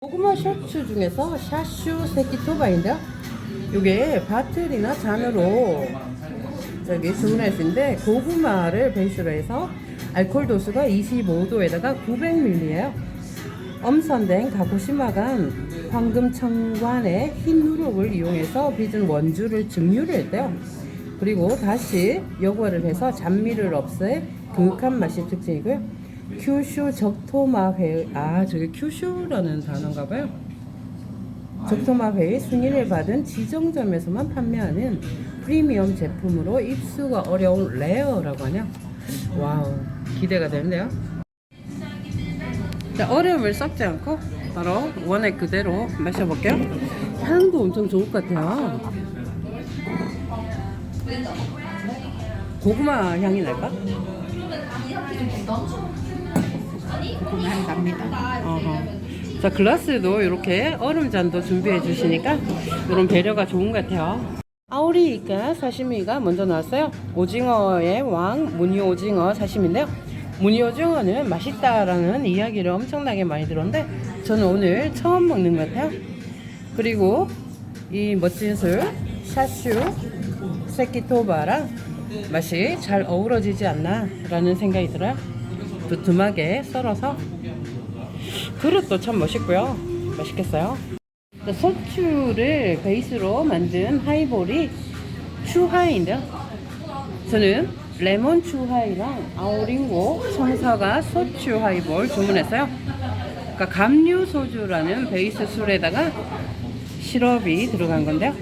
고구마 셔츠 중에서 샤슈 세키토바인데요. 이게 바틀이나 잔으로 저기 주문할 수 있는데 고구마를 베이스로 해서 알코올 도수가 25도에다가 900ml예요. 엄선된 가고시마간 황금 청관의 흰 누룩을 이용해서 빚은 원주를 증류를 했대요. 그리고 다시 여과를 해서 잔미를 없애 그윽한 맛이 특징이고요. 큐슈 적토마회 아 저게 큐슈라는 단어인가 봐요. 적토마회의 승인을 받은 지정점에서만 판매하는 프리미엄 제품으로 입수가 어려운 레어라고 하냐. 와우 기대가 되는데요. 자, 어려움을 섞지 않고 바로 원액 그대로 마셔볼게요. 향도 엄청 좋을 것 같아요. 고구마 향이 날까? 납니다. 어허. 자 글라스도 이렇게 얼음 잔도 준비해 주시니까 이런 배려가 좋은 것 같아요. 아오리이까 사시미가 먼저 나왔어요. 오징어의 왕 무늬 오징어 사시미인데요. 무늬 오징어는 맛있다라는 이야기를 엄청나게 많이 들었는데 저는 오늘 처음 먹는 것 같아요. 그리고 이 멋진 술 샤슈 세키토바랑 맛이 잘 어우러지지 않나 라는 생각이 들어요. 두툼하게 썰어서 그릇도 참 멋있고요. 맛있겠어요. 자, 소추를 베이스로 만든 하이볼이 추하이인데요. 저는 레몬 추하이랑 아오링고 청사가 소추 하이볼 주문했어요. 그러니까 감류 소주라는 베이스 술에다가 시럽이 들어간 건데요.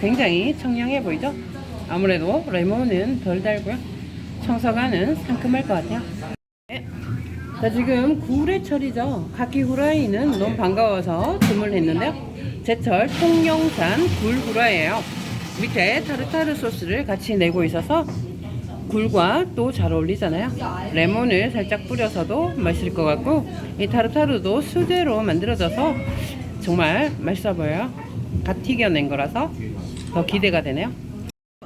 굉장히 청량해 보이죠? 아무래도 레몬은 덜 달고요. 청사가는 상큼할 것 같아요. 네. 자 지금 굴의철이죠. 카키 후라이는 너무 반가워서 주문했는데요. 제철 통영산 굴 후라이예요. 밑에 타르타르 소스를 같이 내고 있어서 굴과 또 잘 어울리잖아요. 레몬을 살짝 뿌려서도 맛있을 것 같고 이 타르타르도 수제로 만들어져서 정말 맛있어 보여요. 갓 튀겨낸 거라서 더 기대가 되네요.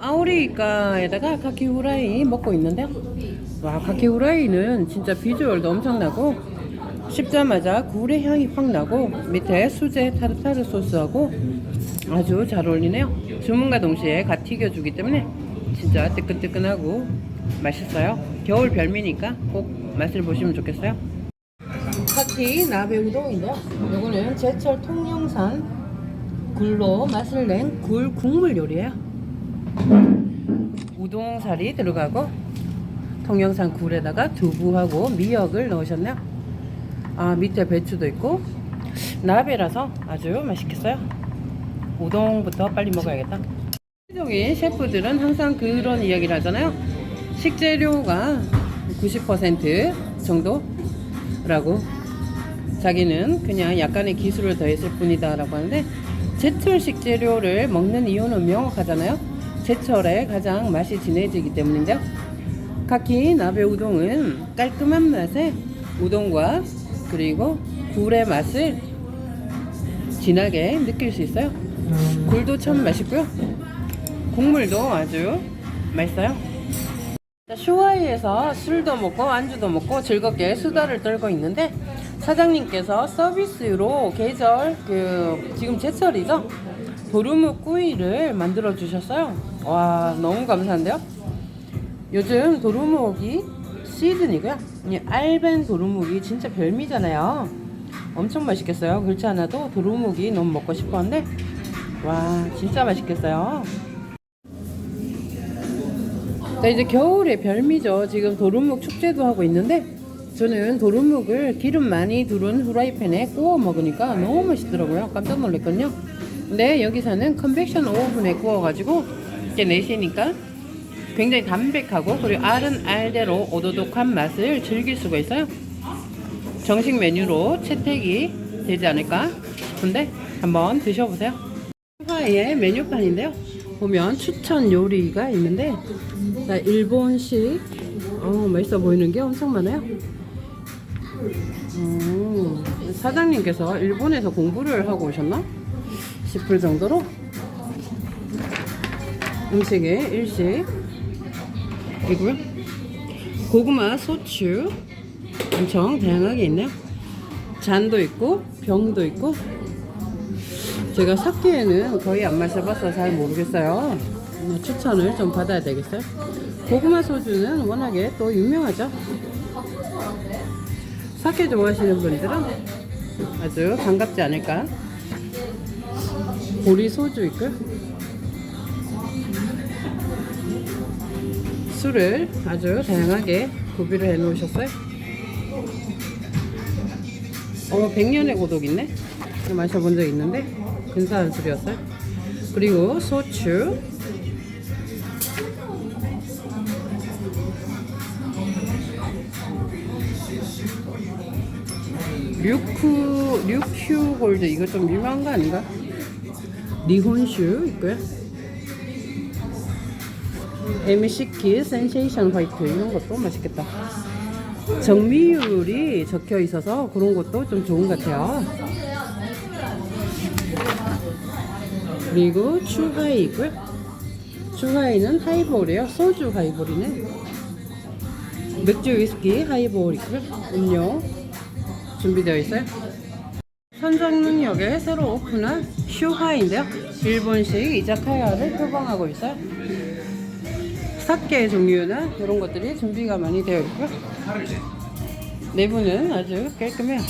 아오리가에다가 카키 후라이 먹고 있는데요. 와, 카키 후라이는 진짜 비주얼도 엄청나고 씹자마자 굴의 향이 확 나고 밑에 수제 타르타르 소스하고 아주 잘 어울리네요. 주문과 동시에 갓 튀겨주기 때문에 진짜 뜨끈뜨끈하고 맛있어요. 겨울 별미니까 꼭 맛을 보시면 좋겠어요. 카키 나베 우동인데요. 이거는 제철 통영산 굴로 맛을 낸 굴 국물 요리예요. 우동살이 들어가고 통영산 굴에다가 두부하고 미역을 넣으셨네요. 아 밑에 배추도 있고 나베라서 아주 맛있겠어요. 우동부터 빨리 먹어야겠다. 세종인 셰프들은 항상 그런 이야기를 하잖아요. 식재료가 90% 정도라고 자기는 그냥 약간의 기술을 더했을 뿐이다 라고 하는데 제철 식재료를 먹는 이유는 명확하잖아요. 제철에 가장 맛이 진해지기 때문인데요. 카키 나베 우동은 깔끔한 맛에 우동과 그리고 굴의 맛을 진하게 느낄 수 있어요. 굴도 참 맛있고요. 국물도 아주 맛있어요. 자, 슈와이에서 술도 먹고 안주도 먹고 즐겁게 수다를 떨고 있는데 사장님께서 서비스로 계절 그 지금 제철이죠 도루묵 구이를 만들어 주셨어요 와 너무 감사한데요 요즘 도루묵이 시즌이고요. 이 알벤 도루묵이 진짜 별미잖아요. 엄청 맛있겠어요. 그렇지 않아도 도루묵이 너무 먹고 싶었는데 와 진짜 맛있겠어요. 자 이제 겨울의 별미죠. 지금 도루묵 축제도 하고 있는데 저는 도루묵을 기름 많이 두른 후라이팬에 구워 먹으니까 너무 맛있더라고요. 깜짝 놀랐거든요. 근데 여기서는 컨벡션 오븐에 구워가지고 이렇게 내시니까 굉장히 담백하고 그리고 알은 알대로 오도독한 맛을 즐길 수가 있어요. 정식 메뉴로 채택이 되지 않을까 싶은데 한번 드셔보세요. 화의 메뉴판인데요. 보면 추천 요리가 있는데 자, 일본식 어, 맛있어 보이는 게 엄청 많아요. 음, 사장님께서 일본에서 공부를 하고 오셨나 싶을 정도로 음식의 일식 이고요 고구마 소추 엄청 다양하게 있네요 잔도 있고 병도 있고 제가 사케에는 거의 안 마셔봐서 잘 모르겠어요. 음, 추천을 좀 받아야 되겠어요. 고구마 소주는 워낙에 또 유명하죠. 사케 좋아하시는 분들은 아주 반갑지 않을까. 보리 소주 있고요. 술을 아주 다양하게 구비를 해 놓으셨어요. 어, 백년의 고독 있네. 마셔본 적 있는데 근사한 술이었어요. 그리고 소주. 류쿠 류큐 골드 이거 좀 유명한 거 아닌가? 니혼슈 있고요. 에미시키 센세이션 화이트 이런 것도 맛있겠다. 정미율이 적혀 있어서 그런 것도 좀 좋은 것 같아요. 그리고 추하이 있고요. 추하이는 하이볼이에요. 소주 하이볼이네. 맥주 위스키 하이볼 있고요. 음료 준비되어 있어요. 선정능역에 새로 오픈한 슈하인데요. 일본식 이자카야를 표방하고 있어요. 사케 종류나 이런 것들이 준비가 많이 되어 있고요. 내부는 아주 깔끔해요.